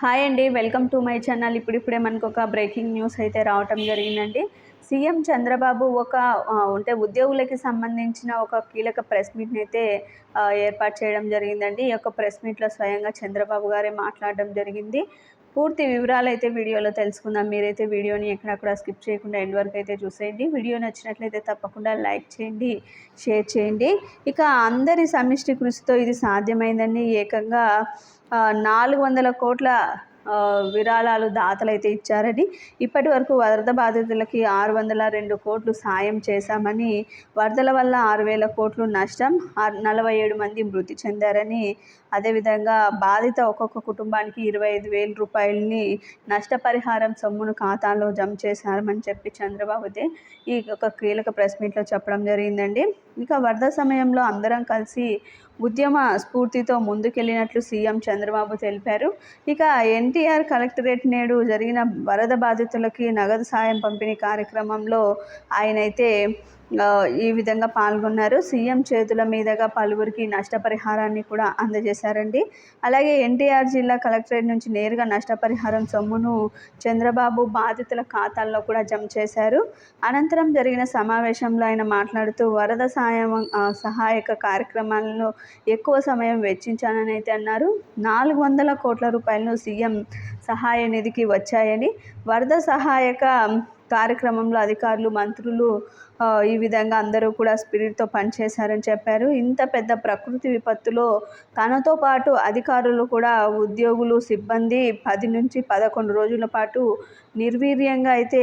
Hi అండి welcome to my channel. ఇప్పుడిప్పుడే మనకు ఒక బ్రేకింగ్ న్యూస్ అయితే రావటం జరిగిందండి. సీఎం చంద్రబాబు ఒక అంటే ఉద్యోగులకి సంబంధించిన ఒక కీలక ప్రెస్ మీట్ని అయితే ఏర్పాటు చేయడం జరిగిందండి. ఈ యొక్క ప్రెస్ మీట్లో స్వయంగా చంద్రబాబు గారే మాట్లాడడం జరిగింది. పూర్తి వివరాలు అయితే వీడియోలో తెలుసుకుందాం. మీరైతే వీడియోని ఎక్కడక్కడ స్కిప్ చేయకుండా ఎండ్ వరకు అయితే చూసేయండి. వీడియో నచ్చినట్లయితే తప్పకుండా లైక్ చేయండి షేర్ చేయండి. ఇక అందరి సమిష్టి కృషితో ఇది సాధ్యమైందని ఏకంగా నాలుగు వందల కోట్ల విరాళాలు దాతలైతే ఇచ్చారని ఇప్పటి వరకు వరద బాధితులకి ఆరు వందల రెండు కోట్లు సాయం చేశామని వరదల వల్ల ఆరు వేల కోట్లు నష్టం నలభై ఏడు మంది మృతి చెందారని అదేవిధంగా బాధిత ఒక్కొక్క కుటుంబానికి ఇరవై ఐదు వేల రూపాయలని నష్టపరిహారం సొమ్మును ఖాతాలో జమ చేశారని చెప్పి చంద్రబాబు ఈ ఒక కీలక ప్రెస్ మీట్లో చెప్పడం జరిగిందండి. ఇక వరద సమయంలో అందరం కలిసి ఉద్యమ స్ఫూర్తితో ముందుకెళ్ళినట్లు సీఎం చంద్రబాబు తెలిపారు. ఇక ఎన్టీఆర్ కలెక్టరేట్ నేడు జరిగిన వరద బాధితులకి నగదు సాయం పంపిణీ కార్యక్రమంలో ఆయనైతే ఈ విధంగా పాల్గొన్నారు. సీఎం చేతుల మీదుగా పలువురికి నష్టపరిహారాన్ని కూడా అందజేశారండి. అలాగే ఎన్టీఆర్ జిల్లా కలెక్టరేట్ నుంచి నేరుగా నష్టపరిహారం సొమ్మును చంద్రబాబు బాధితుల ఖాతాల్లో కూడా జమ చేశారు. అనంతరం జరిగిన సమావేశంలో ఆయన మాట్లాడుతూ వరద సాయం సహాయక కార్యక్రమాలను ఎక్కువ సమయం వెచ్చించానని అయితే అన్నారు. నాలుగు వందల కోట్ల రూపాయలను సీఎం సహాయ నిధికి వచ్చాయని వరద సహాయక కార్యక్రమంలో అధికారులు మంత్రులు ఈ విధంగా అందరూ కూడా స్పిరిట్తో పనిచేశారని చెప్పారు. ఇంత పెద్ద ప్రకృతి విపత్తులో తనతో పాటు అధికారులు కూడా ఉద్యోగులు సిబ్బంది పది నుంచి పదకొండు రోజుల పాటు నిర్వీర్యంగా అయితే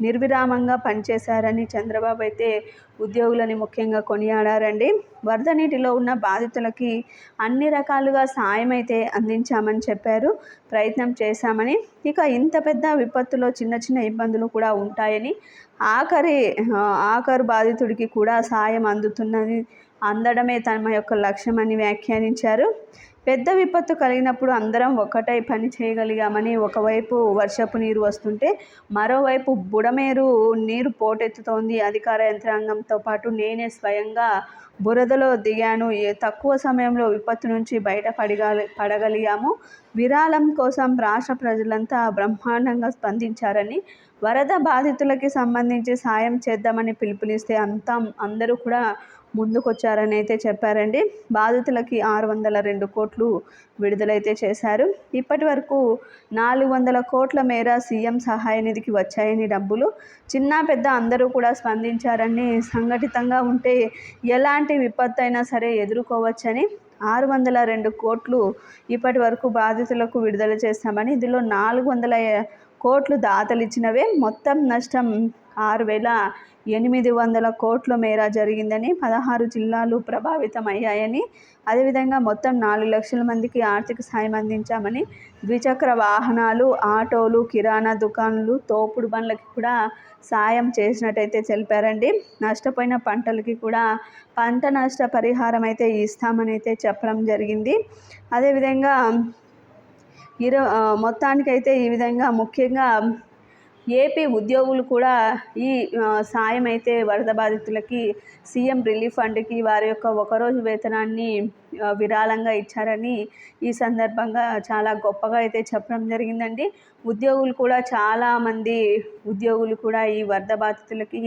నిర్విరామంగా పనిచేశారని చంద్రబాబు అయితే ఉద్యోగులని ముఖ్యంగా కొనియాడారండి. వరద నీటిలో ఉన్న బాధితులకి అన్ని రకాలుగా సాయం అయితే అందించామని చెప్పారు. ప్రయత్నం చేశామని. ఇక ఇంత పెద్ద విపత్తులో చిన్న చిన్న ఇబ్బందులు కూడా ఉంటాయని ఆఖరి ఆఖరు బాధితుడికి కూడా సాయం అందుతున్నది అందడమే తమ యొక్క లక్ష్యమని వ్యాఖ్యానించారు. పెద్ద విపత్తు కలిగినప్పుడు అందరం ఒక్కటై పని చేయగలిగామని ఒకవైపు వర్షపు నీరు వస్తుంటే మరోవైపు బుడమేరు నీరు పోటెత్తుతోంది అధికార యంత్రాంగంతో పాటు నేనే స్వయంగా బురదలో దిగాను. ఏ తక్కువ సమయంలో విపత్తు నుంచి బయట పడగలి పడగలిగాము. విరాళం కోసం రాష్ట్ర ప్రజలంతా బ్రహ్మాండంగా స్పందించారని వరద బాధితులకి సంబంధించి సాయం చేద్దామని పిలుపునిస్తే అంతా అందరూ కూడా ముందుకొచ్చారని అయితే చెప్పారండి. బాధితులకి ఆరు వందల రెండు కోట్లు విడుదలైతే చేశారు. ఇప్పటి వరకు నాలుగు వందల కోట్ల మేర సీఎం సహాయ నిధికి వచ్చాయని డబ్బులు. చిన్న పెద్ద అందరూ కూడా స్పందించారని సంఘటితంగా ఉంటే ఎలాంటి విపత్తు అయినా సరే ఎదుర్కోవచ్చని ఆరు వందల రెండు కోట్లు ఇప్పటి వరకు బాధితులకు విడుదల చేస్తామని ఇందులో నాలుగు వందల కోట్లు దాతలు ఇచ్చినవే మొత్తం నష్టం. ఆరు వేల ఎనిమిది వందల కోట్ల మేర జరిగిందని పదహారు జిల్లాలు ప్రభావితం అయ్యాయని అదేవిధంగా మొత్తం నాలుగు లక్షల మందికి ఆర్థిక సాయం అందించామని ద్విచక్ర వాహనాలు ఆటోలు కిరాణా దుకాణాలు తోపుడు బండ్లకి కూడా సాయం చేసినట్టయితే తెలిపారండి. నష్టపోయిన పంటలకి కూడా పంట నష్ట పరిహారం అయితే ఇస్తామని అయితే చెప్పడం జరిగింది. అదేవిధంగా ఇరవై మొత్తానికైతే ఈ విధంగా ముఖ్యంగా ఏపీ ఉద్యోగులు కూడా ఈ సాయం అయితే వరద బాధితులకి సీఎం రిలీఫ్ ఫండ్కి వారి యొక్క ఒకరోజు వేతనాన్ని విరాళంగా ఇచ్చారని ఈ సందర్భంగా చాలా గొప్పగా అయితే చెప్పడం జరిగిందండి. ఉద్యోగులు కూడా చాలామంది ఉద్యోగులు కూడా ఈ వరద బాధితులకి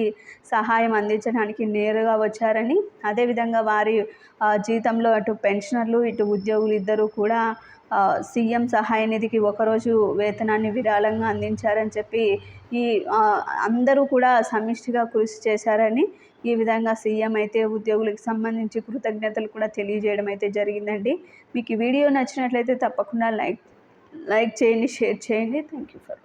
సహాయం అందించడానికి నేరుగా వచ్చారని అదేవిధంగా వారి జీతంలో అటు పెన్షనర్లు ఇటు ఉద్యోగులు ఇద్దరు కూడా సీఎం సహాయ నిధికి ఒకరోజు వేతనాన్ని విరాళంగా అందించారని చెప్పి ఈ అందరూ కూడా సమిష్టిగా కృషి చేశారని ఈ విధంగా సీఎం అయితే ఉద్యోగులకు సంబంధించి కృతజ్ఞతలు కూడా తెలియజేయడం అయితే జరిగిందండి. మీకు ఈ వీడియో నచ్చినట్లయితే తప్పకుండా లైక్ లైక్ చేయండి షేర్ చేయండి. Thank you for